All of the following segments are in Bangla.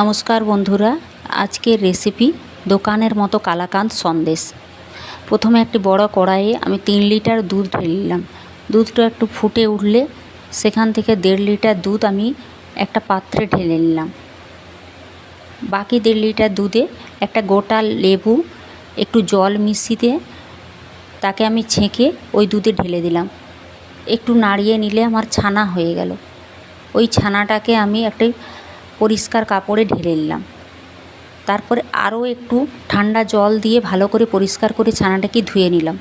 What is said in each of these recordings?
নমস্কার বন্ধুরা, আজকের রেসিপি দোকানের মতো কালাকাঁদ সন্দেশ। প্রথমে একটি বড় কড়াইয়ে আমি তিন লিটার দুধ ঢেলে নিলাম। দুধটা একটু ফুটে উঠলে সেখান থেকে দেড় লিটার দুধ আমি একটা পাত্রে ঢেলে নিলাম। বাকি দেড় লিটার দুধে একটা গোটা লেবু, একটু জল মিশিয়ে তাকে আমি ছেঁকে ওই দুধে ঢেলে দিলাম। একটু নাড়িয়ে নিলে আমার ছানা হয়ে গেল। ওই ছানাটাকে আমি একটি পরিষ্কার কাপড়ে ঢেলে নিলাম। তারপরে আরও একটু ঠান্ডা জল দিয়ে ভালো করে পরিষ্কার করে ছানাটাকে ধুয়ে নিলাম।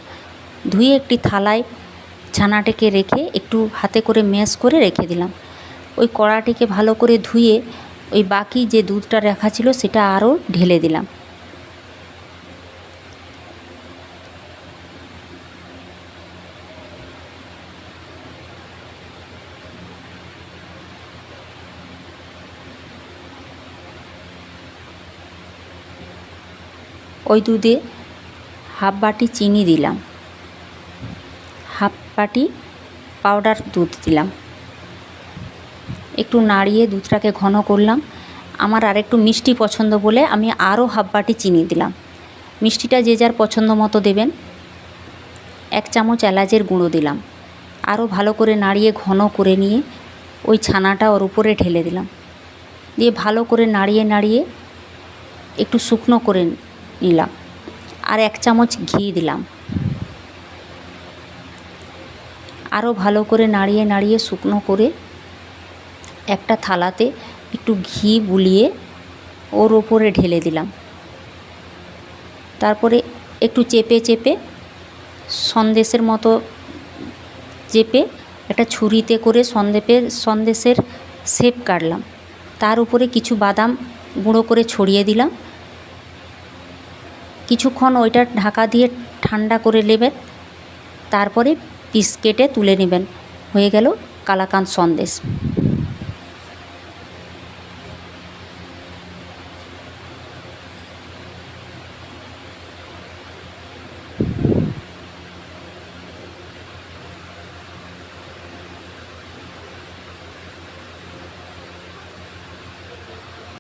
ধুয়ে একটি থালায় ছানাটাকে রেখে একটু হাতে করে ম্যাশ করে রেখে দিলাম। ওই কড়াটিকে ভালো করে ধুয়ে ওই বাকি যে দুধটা রাখা ছিল সেটা আরও ঢেলে দিলাম। ওই দুধে হাফ বাটি চিনি দিলাম। হাফ বাটি পাউডার দুধ দিলাম। একটু নাড়িয়ে দুধটাকে ঘন করলাম। আমার আর একটু মিষ্টি পছন্দ বলে আমি আরও হাফ বাটি চিনি দিলাম। মিষ্টিটা যে যার পছন্দ মতো দেবেন। এক চামচ এলাচের গুঁড়ো দিলাম। আরও ভালো করে নাড়িয়ে ঘন করে নিয়ে ওই ছানাটা ওর উপরে ঢেলে দিলাম। দিয়ে ভালো করে নাড়িয়ে নাড়িয়ে একটু শুকনো করে নিলাম। আর এক চামচ ঘি দিলাম। আরও ভালো করে নাড়িয়ে নাড়িয়ে শুকনো করে একটা থালাতে একটু ঘি বুলিয়ে ওর ওপরে ঢেলে দিলাম। তারপরে একটু চেপে চেপে সন্দেশের মতো চেপে একটা ছুরিতে করে সন্দেপের সন্দেশের শেপ কাটলাম। তার উপরে কিছু বাদাম গুঁড়ো করে ছড়িয়ে দিলাম। কিছুক্ষণ ওইটা ঢাকা দিয়ে ঠান্ডা করে নেবেন, তারপরে পিস কেটে তুলে নেবেন। হয়ে গেল কালাকান সন্দেশ।